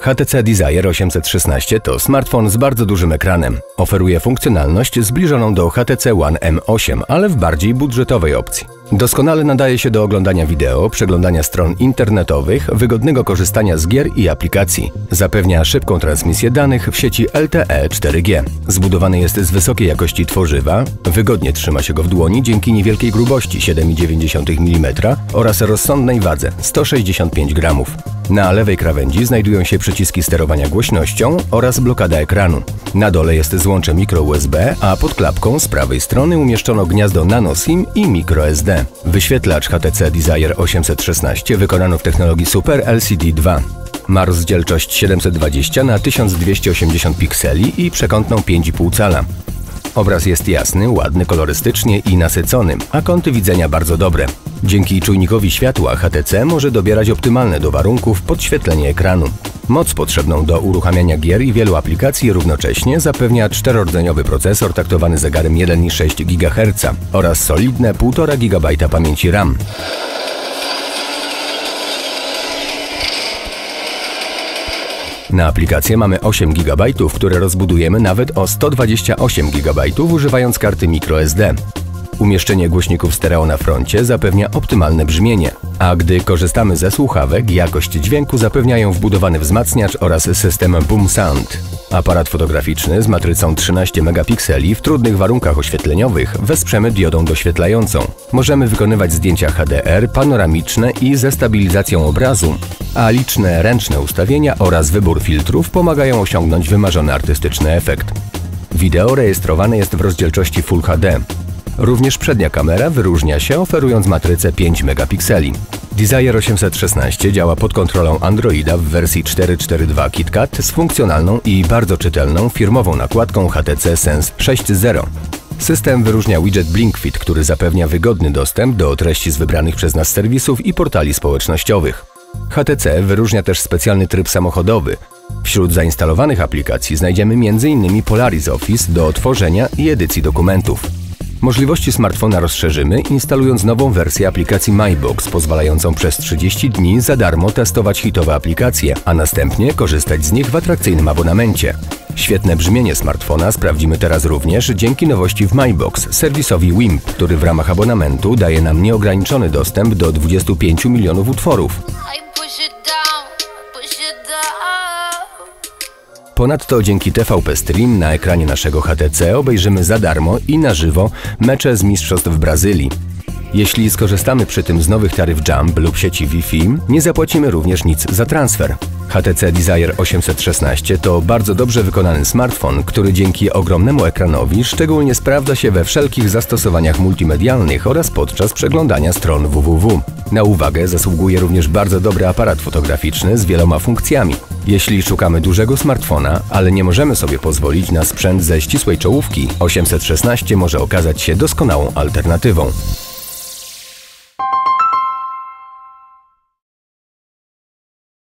HTC Desire 816 to smartfon z bardzo dużym ekranem. Oferuje funkcjonalność zbliżoną do HTC One M8, ale w bardziej budżetowej opcji. Doskonale nadaje się do oglądania wideo, przeglądania stron internetowych, wygodnego korzystania z gier i aplikacji. Zapewnia szybką transmisję danych w sieci LTE 4G. Zbudowany jest z wysokiej jakości tworzywa, wygodnie trzyma się go w dłoni dzięki niewielkiej grubości 7,9 mm oraz rozsądnej wadze 165 gramów. Na lewej krawędzi znajdują się przyciski sterowania głośnością oraz blokada ekranu. Na dole jest złącze micro USB, a pod klapką z prawej strony umieszczono gniazdo nano SIM i microSD. Wyświetlacz HTC Desire 816 wykonano w technologii Super LCD 2. Ma rozdzielczość 720 na 1280 pikseli i przekątną 5,5 cala. Obraz jest jasny, ładny kolorystycznie i nasycony, a kąty widzenia bardzo dobre. Dzięki czujnikowi światła HTC może dobierać optymalne do warunków podświetlenie ekranu. Moc potrzebną do uruchamiania gier i wielu aplikacji równocześnie zapewnia czterorodzeniowy procesor taktowany zegarem 1,6 GHz oraz solidne 1,5 GB pamięci RAM. Na aplikację mamy 8 GB, które rozbudujemy nawet o 128 GB używając karty microSD. Umieszczenie głośników stereo na froncie zapewnia optymalne brzmienie, a gdy korzystamy ze słuchawek, jakość dźwięku zapewniają wbudowany wzmacniacz oraz system Boom Sound. Aparat fotograficzny z matrycą 13 megapikseli w trudnych warunkach oświetleniowych wesprzemy diodą doświetlającą. Możemy wykonywać zdjęcia HDR, panoramiczne i ze stabilizacją obrazu, a liczne ręczne ustawienia oraz wybór filtrów pomagają osiągnąć wymarzony artystyczny efekt. Wideo rejestrowane jest w rozdzielczości Full HD. Również przednia kamera wyróżnia się oferując matrycę 5 megapikseli. Desire 816 działa pod kontrolą Androida w wersji 4.4.2 KitKat z funkcjonalną i bardzo czytelną firmową nakładką HTC Sense 6.0. System wyróżnia widget BlinkFit, który zapewnia wygodny dostęp do treści z wybranych przez nas serwisów i portali społecznościowych. HTC wyróżnia też specjalny tryb samochodowy. Wśród zainstalowanych aplikacji znajdziemy m.in. Polaris Office do tworzenia i edycji dokumentów. Możliwości smartfona rozszerzymy, instalując nową wersję aplikacji MyBox, pozwalającą przez 30 dni za darmo testować hitowe aplikacje, a następnie korzystać z nich w atrakcyjnym abonamencie. Świetne brzmienie smartfona sprawdzimy teraz również dzięki nowości w MyBox, serwisowi WIMP, który w ramach abonamentu daje nam nieograniczony dostęp do 25 milionów utworów. Ponadto dzięki TVP Stream na ekranie naszego HTC obejrzymy za darmo i na żywo mecze z mistrzostw Brazylii. Jeśli skorzystamy przy tym z nowych taryf Jump lub sieci Wi-Fi, nie zapłacimy również nic za transfer. HTC Desire 816 to bardzo dobrze wykonany smartfon, który dzięki ogromnemu ekranowi szczególnie sprawdza się we wszelkich zastosowaniach multimedialnych oraz podczas przeglądania stron www. Na uwagę zasługuje również bardzo dobry aparat fotograficzny z wieloma funkcjami. Jeśli szukamy dużego smartfona, ale nie możemy sobie pozwolić na sprzęt ze ścisłej czołówki, 816 może okazać się doskonałą alternatywą.